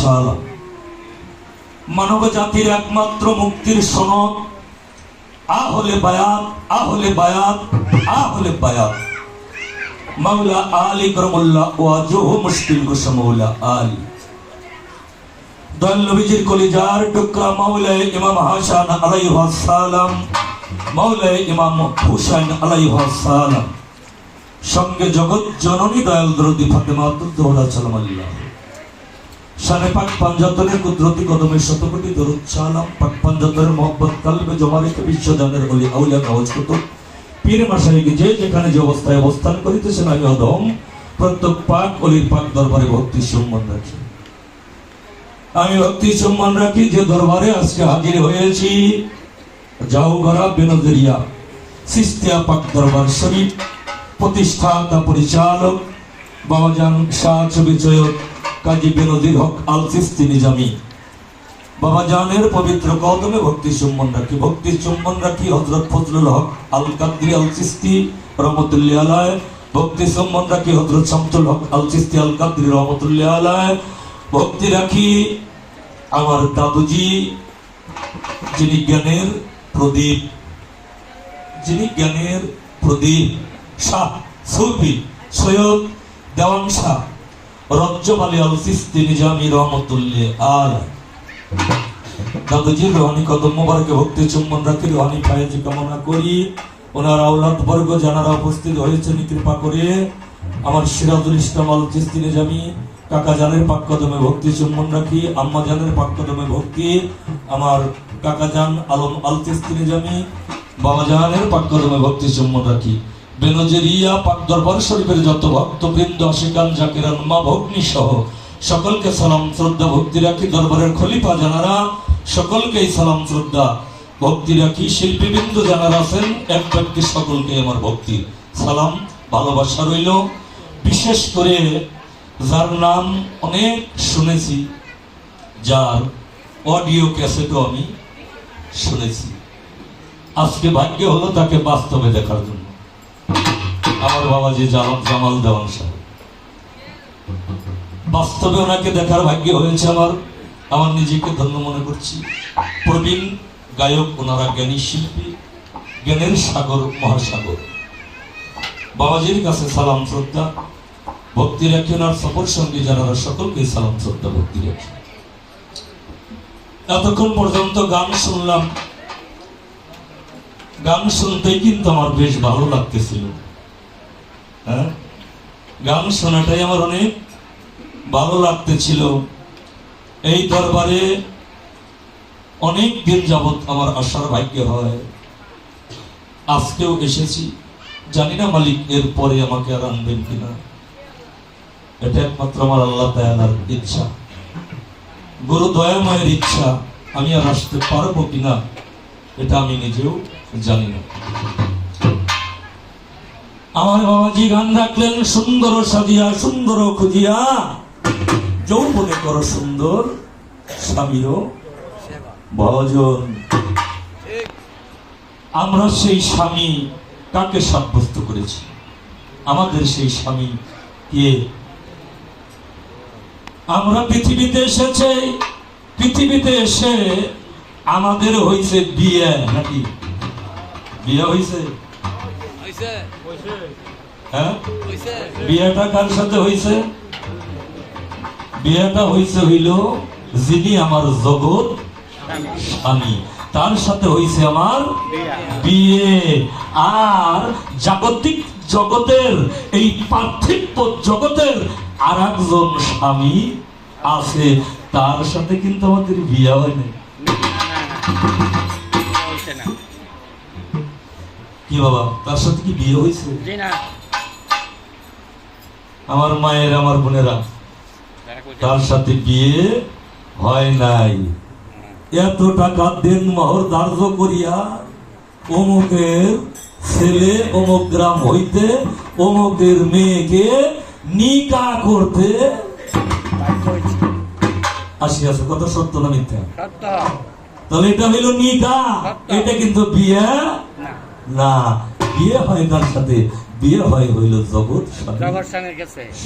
সালাম মানব জাতির একমাত্র মুক্তির সনদ, আ হলে বায়াত, আ হলে বায়াত, আ হলে বায়াত। মাওলা আলী করমুল্লাহ ওয়াজুহু মুশকিল মাওলা আলী। কলিজার টুকরা ইমাম হাসান আলাইহিস সালাম মাওলায় ইমাম হুসাইন আলাইহিস সালাম সঙ্গে জগৎ জননী দয়াল দরদি ফাতেমা আব্দুল্লাহ সালামাল্লাহ শানে পাক পাঞ্জাতনের কুদরতি কদমে শতকোটি দরুদ সালাম, পাক পাঞ্জাতনের মোহাম্মত কালবে জমা রেখে বিশ্বজানের অলি আউলিয়া কাগজ কুতুব পীর মাসাইকে যে যেখানে যে অবস্থায় অবস্থান করিতেছেন আমি অদম প্রত্যেক পাক অলির পাক দরবারে ভক্তি সম্মান রাখি। আমি ভক্তি সম্মান রাখি, যে দরবারে আজকে হাজির হয়েছি। যাও গড়া বেনজরিয়া, সিস্তিয়া পাক দরবার শরীফ, প্রতিষ্ঠাতা পরিচালক, বাবাজান শাহ ছবি চয়ক কাজী বেনজির হক আল সিস্তি নিজামি। বাবা জানের পবিত্র কদমে ভক্তি সম্মান রাখি, ভক্তি সম্মান রাখি হজরত ফজলুল হক আল কাদরি আল সিস্তি রহমতুল্লাহ আলায় ভক্তি সম্মান রাখি হজরত শামসুল হক আল সিস্তি আল কাদরি রহমতুল্লাহ আলায় ভক্তি রাখি আমার দাদুজি, যিনি জ্ঞানের প্রদীপ, যিনি জ্ঞানের প্রদীপ, শাহ, সুফি, সৈয়দ দেওয়ান শাহ। রজ্জব আলী আল সিস্তি নিজামি রহমতুল্লাহ আলায় দাদুজির রোহানি মোবারকে ভক্তি চুম্বন রাখি রোহানি ফায়েজি কামনা করি, ওনার আওলাদ বর্গ যারা উপস্থিত হয়েছেন কৃপা করে। আমার সিরাজুল ইসলাম আল চিস্তি নিজামি, কাকা জানের পাক কদমে ভক্তি রাখি, আম্মা জানের পাক ভক্তি, আমার কাকা জান আলম আল চিস্তি নিজামি, বাবা জাহানের পাক কদমে ভক্তি চুম্বন রাখি। বেনজেরিয়া পাক দরবার শরীফের যত ভক্তবৃন্দ আশিকান জাকিরান, মা ভগ্নি সহ, সকলকে সালাম, শ্রদ্ধা, ভক্তি রাখি দরবারের খলিফা জানারা, সকলকেই সালাম, শ্রদ্ধা, ভক্তি রাখি শিল্পীবৃন্দ যারা আছেন, এক ব্যক্তি সকলকে আমার ভক্তি, সালাম, ভালোবাসা রইল। বিশেষ করে যার নাম অনেক শুনেছি, যার অডিও ক্যাসেটও আমি শুনেছি। আজকে ভাগ্য হলো তাকে বাস্তবে দেখার জন্য। আমার বাবা যে জামাল দেওয়ান সাহেব। বাস্তবে ওনাকে দেখার ভাগ্য হয়েছে আমার। আমার নিজেকে ধন্য মনে করছি। প্রবীণ গায়ক ওনারা জ্ঞানী শিল্পী, জ্ঞানের সাগর, মহাসাগর। বাবাজির কাছে সালাম, শ্রদ্ধা। ভক্তি রাখি ওনার সফর সঙ্গী যারা সকলকে সালাম, শ্রদ্ধা, ভক্তি রাখি এতক্ষণ পর্যন্ত গান শুনলাম। গান শুনতেই কিন্তু আমার বেশ ভালো লাগতেছিল। হ্যাঁ? গান শোনাটাই আমার অনেক ভালো লাগতেছিল। এই দরবারে অনেক দিন যাবৎ আমার আসার ভাগ্য হয়। আজকেও এসেছি। জানি না মালিক এর পরে আমাকে আর আনবেন কিনা। এটা একমাত্র আমার আল্লাহ তায়ালার ইচ্ছা। গুরু দয়াময়ের ইচ্ছা, আমি আর আসতে পারব কিনা, এটা আমি নিজেও জানি না। আমার বাবাজি গান রাখলেন, সুন্দর সাজিয়া, সুন্দর খুঁজিয়া। যৌবনে করো সুন্দর স্বামীরও ভজন। আমরা সেই স্বামী কাকে সাব্যস্ত করেছি? আমাদের সেই স্বামী কে? আমরা পৃথিবীতে এসেছে, পৃথিবীতে এসে আমাদের হয়েছে বিয়ে, নাকি? বিয়ে হয়েছে হ্যাঁ? বিয়েটা কার সাথে হয়েছে বিয়েটা হয়েছে হইল যিনি আমার জগৎ স্বামী। তার সাথে হয়েছে আমার বিয়ে। আর জাগতিক জগতের এই পার্থিব জগতের আর একজন স্বামী আছে। তার সাথে কিন্তু আমাদের বিয়ে হয়নি কি বাবা তার সাথে কি বিয়ে হয়েছে? আমার মায়ের আমার বোনেরা তার সাথে বিয়ে হয় নাই। এত টাকা দেন মহর ধার্য করিয়া অমুকের ছেলে অমুক গ্রাম হইতে অমুকের মেয়েকে নিকা করতে আসি আছে কত সত্য না মিথ্যা? তাহলে এটা হইল নিকা? এটা কিন্তু বিয়ে না। না বিয়ে হয় তার সাথে? বিয়ে হয় হইল জগৎ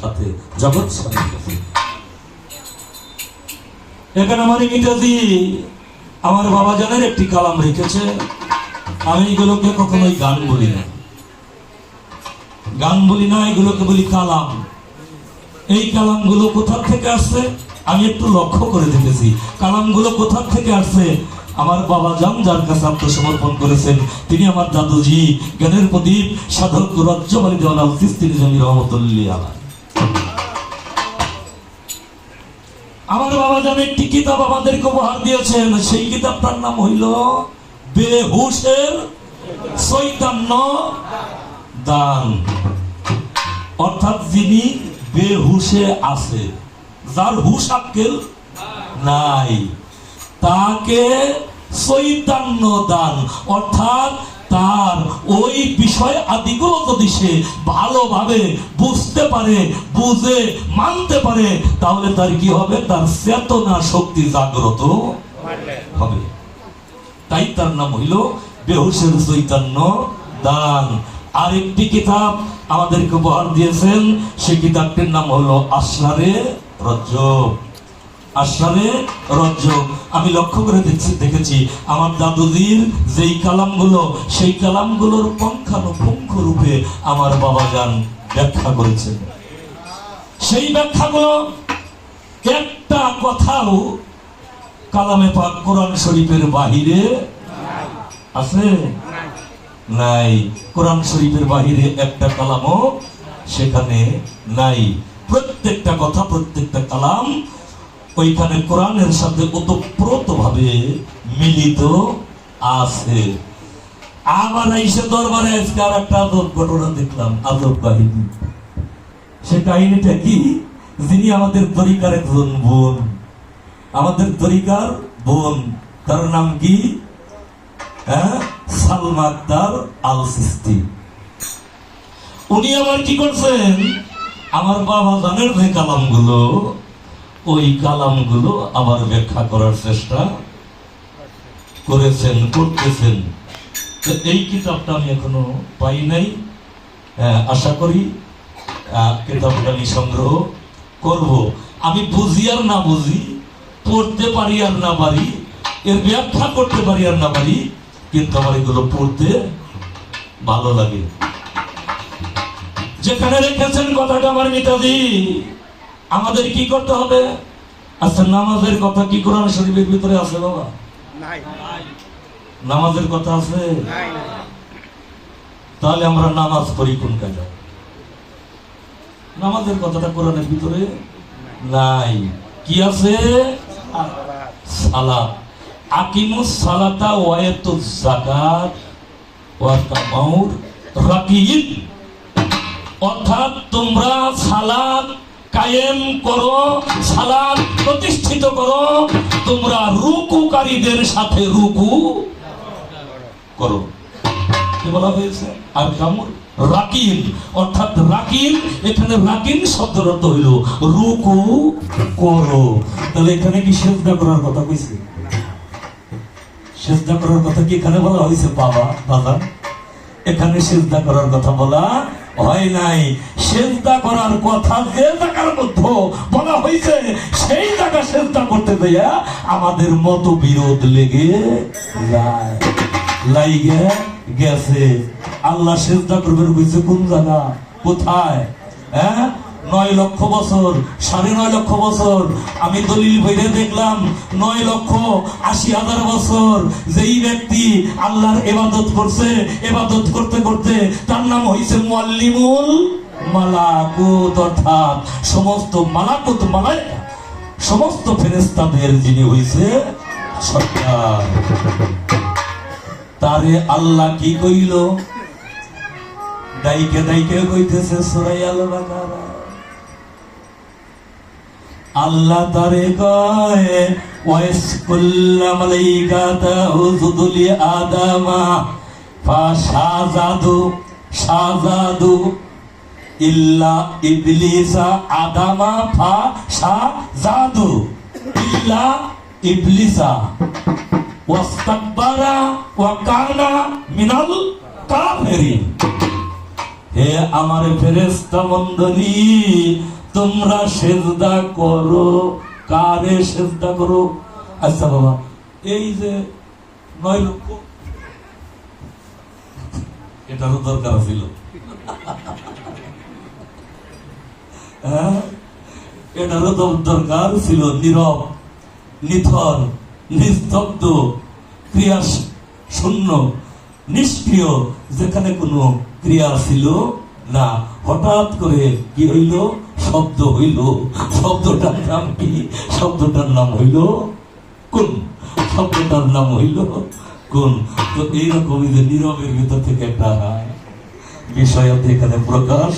সাথে। জগৎ স্বামীর কাছে। এখানে আমার ইংরেজি আমার বাবা জানের একটি কালাম রেখেছে। আমি এগুলোকে কখনোই গান বলি না। গান বলি না এগুলোকে বলি কালাম। এই কালামগুলো কোথা থেকে আসছে? আমি একটু লক্ষ্য করে দেখেছি। কালামগুলো কোথা থেকে আসছে? আমার বাবা যান যার কাছে আত্মসমর্পণ করেছেন। তিনি আমার দাদুজি, জ্ঞানের প্রদীপ, সাধক রজ্জমালী দেওয়াল তিস্তির জমি রহমতুল্লি আলা আমার বাবা জান একটি কিতাব আমাদেরকে উপহার দিয়েছেন। সেই কিতাবটার নাম হইল বেহুশের চৈতন্য দান। অর্থাৎ যিনি বেহুশে আছে, যার হুশ আক্কেল নাই। তাকে চৈতন্য দান। অর্থাৎ তার ওই বিষয় আদিগুলো যদি সে ভালোভাবে বুঝতে পারে, বুঝে, মানতে পারে, তাহলে তার কি হবে? তার চেতনা শক্তি জাগ্রত হবে। তাই তার নাম হইল বেহুশের চৈতন্য দান। আরেকটি কিতাব আমাদেরকে উপহার দিয়েছেন, সেই কিতাবটির নাম হলো আশরারে রজ্জব আশরারে রজ্জব আমি লক্ষ্য করে দেখছি দেখেছি, আমার দাদুজির যেই কালামগুলো, সেই কালামগুলোর পঙ্খানুপুঙ্খ রূপে আমার বাবা যান ব্যাখ্যা করেছেন। সেই ব্যাখ্যাগুলো একটা কথাও কালামে পাক কোরআন শরীফের বাহিরে আছে? নাই। কোরআন শরীফের বাহিরে একটা কালামও সেখানে নাই। প্রত্যেকটা কথা, প্রত্যেকটা কালাম ওইখানে কোরআনের সাথে ওতপ্রোত ভাবে মিলিত আছে। আবার এসে দরবারে আজকে আর একটা আজব ঘটনা দেখলাম আজব কাহিনী। সে কাহিনীটা কি? যিনি আমাদের তরিকার একজন বোন। আমাদের তরিকার বোন। তার নাম কি? হ্যাঁ? সালমা আল সিস্তি উনি আবার কি করছেন? আমার বাবা জানের যে কালামগুলো ওই কালামগুলো আবার ব্যাখ্যা করার চেষ্টা করেছেন করতেছেন। এই কিতাবটা আমি এখনও পাই নাই। হ্যাঁ, আশা করি কিতাবটা আমি সংগ্রহ করব। আমি বুঝি আর না বুঝি পড়তে পারি আর না পারি এর ব্যাখ্যা করতে পারি আর না পারি কিন্তু আমার এগুলো পড়তে ভালো লাগে। যেখানে রেখেছেন কথাটা আমার নেতাজি আমাদের কি করতে হবে? আচ্ছা নামাজের কথা কি কোরআন শরীফের ভিতরে আছে বাবা? নাই। নামাজের কথা আছে? তাহলে আমরা নামাজ পড়ি কোন কাজে? নামাজের কথাটা কোরআনের ভিতরে? নাই। কি আছে? সালাত। আকিমুস সালাতা ওয়ায়াতুজ যাকাত ওয়া তামাউর রাকিব অর্থাৎ তোমরা সালাত কায়েম করো সালাত প্রতিষ্ঠিত করো, তোমরা রুকুকারীদের সাথে রুকু করো। কি বলা হয়েছে? আর কামর? রাকিব অর্থাৎ রাকিব এখানে রাকিব শব্দের অর্থ হইল রুকু করো। তাহলে এখানে কি সেজদা করার কথা কইছে? সেজদা করার কথা কি এখানে বলা হয়েছে বাবা, দাদা। এখানে সেজদা করার কথা বলা হয় নাই। সেজদা করার কথা যে জায়গার মধ্যে বলা হয়েছে, সেই জায়গা সেজদা করতে দেয়া আমাদের মত বিরোধ লেগে যায়। লাইগে গেছে। আল্লাহ সেজদা করবেন বুঝছে কোন জায়গা? কোথায়? হ্যাঁ? নয় লক্ষ বছর, সাড়ে নয় লক্ষ বছর। আমি দলিল বইরে দেখলাম, নয় লক্ষ আশি হাজার বছর। যেই ব্যক্তি আল্লাহর এবাদত করছে এবাদত করতে করতে তার নাম হয়েছে মল্লিমুল মালাকুত, অর্থাৎ সমস্ত মালাকুত মালাইকা সমস্ত ফেরেস্তাদের যিনি হয়েছে সরকার। তারে আল্লাহ কি কইল? দাইকে দাইকে কইতেছে, সুরাই আল বাকারা আল্লাহ তারে কয় ওয়াইস কুল্লাম লাইকাতা উজুদুলি আদামা ফা শাজাদু, ইল্লা ইবলিসা আদামা ফা শাজাদু ইল্লা ইবলিসা, ওয়াস্তাকবারা ওয়া কানা মিনাল কাফিরিন. হে আমার ফেরেস্তা মন্ডলী তোমরা সেজদা করো। কারে সেজদা করো? আচ্ছা বাবা, এই যে নয় লক্ষ। এটারও দরকার ছিল। হ্যাঁ এটারও দরকার ছিল। নীরব, নিথর, নিস্তব্ধ ক্রিয়া শূন্য, নিষ্ক্রিয়, যেখানে কোনো ক্রিয়া ছিল না। হঠাৎ করে কি হইল? শব্দ হইল, শব্দটার নাম কি? শব্দটার নাম হইল কোন। শব্দটার নাম হইল কোন। তো এইরকমই যে নীরবের ভিতর থেকে একটা বিষয় এখানে প্রকাশ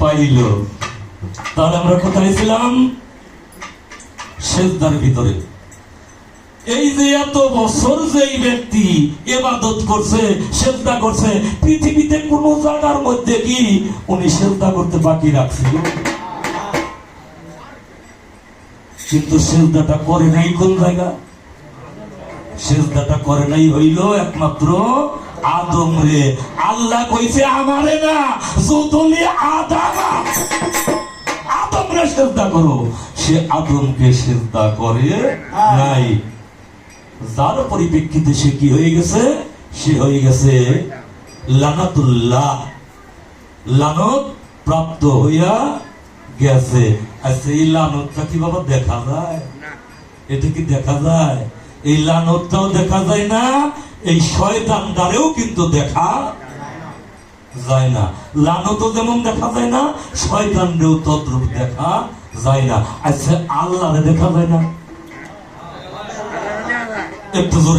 পাইল। তাহলে আমরা কোথায় ছিলাম? সেজদার ভিতরে। এই যে এত বছর যে এই ব্যক্তি এবাদত করছে, সেজদা করছে, পৃথিবীতে কোন জায়গার মধ্যে কি উনি সেজদা করতে বাকি রাখছিল? কিন্তু সেজদাটা করে নাই কোন জায়গা? সেজদাটা করে নাই হইল একমাত্র আদম রে। আল্লাহ কইছে, আমারে না, যতলি আদামা আদমরে সেজদা করো। সে আদমকে সেজদা করে নাই। যার পরিপ্রেক্ষিতে সে কি হয়ে গেছে? সে হয়ে গেছে লানাতুল্লাহ। লানত প্রাপ্ত হইয়া গেছে। আচ্ছা এই লানতটা কি বাবা দেখা যায়? এটা কি দেখা যায়? এই লানতটাও দেখা যায় না এই শয়তান দ্বারেও কিন্তু দেখা যায় না। লানতও যেমন দেখা যায় না শয়তানরেও তদ্রুপ দেখা যায় না। আচ্ছা আল্লাহরে দেখা যায় না? একটু জোরে